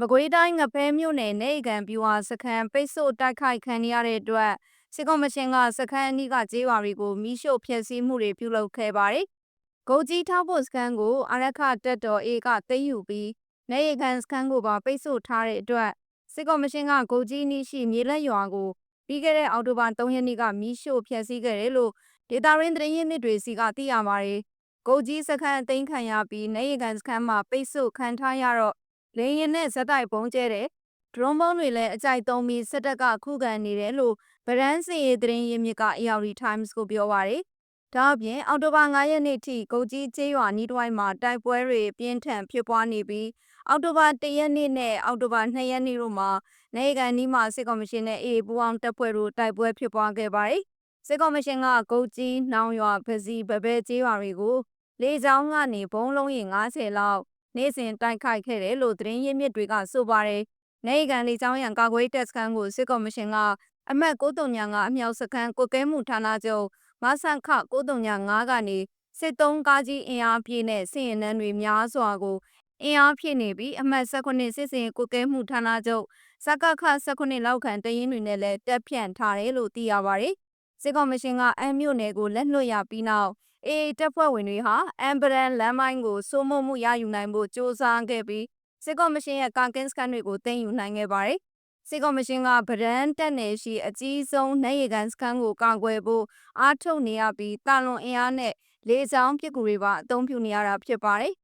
မကွေးတိုင်းငဖဲမြို့နယ်နေအိမ်ခံပြူဟာစခန်းပိတ်ဆို့တိုက်ခိုက်ခံရတဲ့အတွက်စစ်ကော်မရှင်ကစခန်းအနီးကကျေးရွာတွေကိုမိရှို့ဖျက်ဆီးမှုတွေပြုလုပ်ခဲ့ပါတယ်။ဂုတ်ကြီးထောက်ဖို့စခန်းကိုအာရခတက်တော် A ကသိမ်းယူပြီးနေအိမ်ခံစခန်းကိုပါပိတ်ဆို့ထားတဲ့အတွက်စစ်ကော်မရှင်ကဂုတ်ကြီးနီးရှိမြေလက်ရွာကိုပြီးခဲ့တဲ့အောက်တိုဘာ3ရက်နေ့ကမိရှို့ဖျက်ဆီးခဲ့တယ်လို့ဒေတာရင်းသတင်းရင်းမြစ်တွေစီကသိရပါတယ်။ဂုတ်ကြီးစခန်းအသိမ်းခံရပြီးနေအိမ်ခံစခန်းမှာပိတ်ဆို့ခံထားရတော့ လေရင်နဲ့ဇက်တိုက်ပုံကျဲတဲ့ဒရုန်းဘုံတွေလည်းအကြိုက်သုံးပြီးစစ်တပ်ကခုခံနေတယ်လို့ဗရန်စီရေးသတင်းရင်းမြစ်က ARD Times ကိုပြောပါတယ်။ဒါအပြင်အောက်တိုဘာ9ရက်နေ့ထိကုတ်ကြီးကျေးရွာနီးတစ်ဝိုက်မှာတိုက်ပွဲတွေပြင်းထန်ဖြစ်ပွားနေပြီးအောက်တိုဘာ1ရက်နေ့နဲ့အောက်တိုဘာ2ရက်နေ့တို့မှာနေကန်နီးမှာစစ်ကော်မရှင်နဲ့အေးပူအောင်တပ်ဖွဲ့တို့တိုက်ပွဲဖြစ်ပွားခဲ့ပါတယ်။စစ်ကော်မရှင်ကကုတ်ကြီးနောင်ရွာပစီပပဲကျေးရွာတွေကိုလေကြောင်းကနေဘုံလုံးရင်90လောက် နေ့စဉ်တိုက်ခိုက်ခဲ့တယ်လို့သတင်းရင်းမြစ်တွေကဆိုပါတယ်။နေကန်လေကြောင်းရန်ကာကွယ်တပ်စခန်းကိုစစ်ကော်မရှင်ကအမတ်935အမြောက်စခန်းကိုကဲမှုဌာနချုပ်မဆန်ခ935ကနေစစ်သုံးကားကြီးအင်အားပြည့်နဲ့စစ်ရင်နှန်းတွေများစွာကိုအင်အားဖြည့်နေပြီးအမှတ်18စစ်စင်ကိုကဲမှုဌာနချုပ်စကခ18လောက်ခံတရင်တွေနဲ့လည်းတက်ဖြန့်ထားတယ်လို့သိရပါတယ်။စစ်ကော်မရှင်ကအမ်းမြို့နယ်ကိုလက်လွတ်ရပြီးနောက် အေတပ်ဖွဲ့ဝင်တွေဟာအမ်ဘရန်လမ်းမိုင်းကိုစိုးမိုးမှုရယူနိုင်ဖို့စ조사ခဲ့ပြီးစစ်ကော်မရှင်ရဲ့ကာကင်းစကန်တွေကိုသိမ်းယူနိုင်ခဲ့ပါတယ်။စစ်ကော်မရှင်ကဗရန်တက်နယ်ရှိအကြီးဆုံးနိုင်ရကန်စကန်ကိုကာကွယ်ဖို့အားထုတ်နေရပြီးတာလွန်အင်အားနဲ့လေကြောင်းပစ်ကူတွေပါအသုံးပြုနေရတာဖြစ်ပါတယ်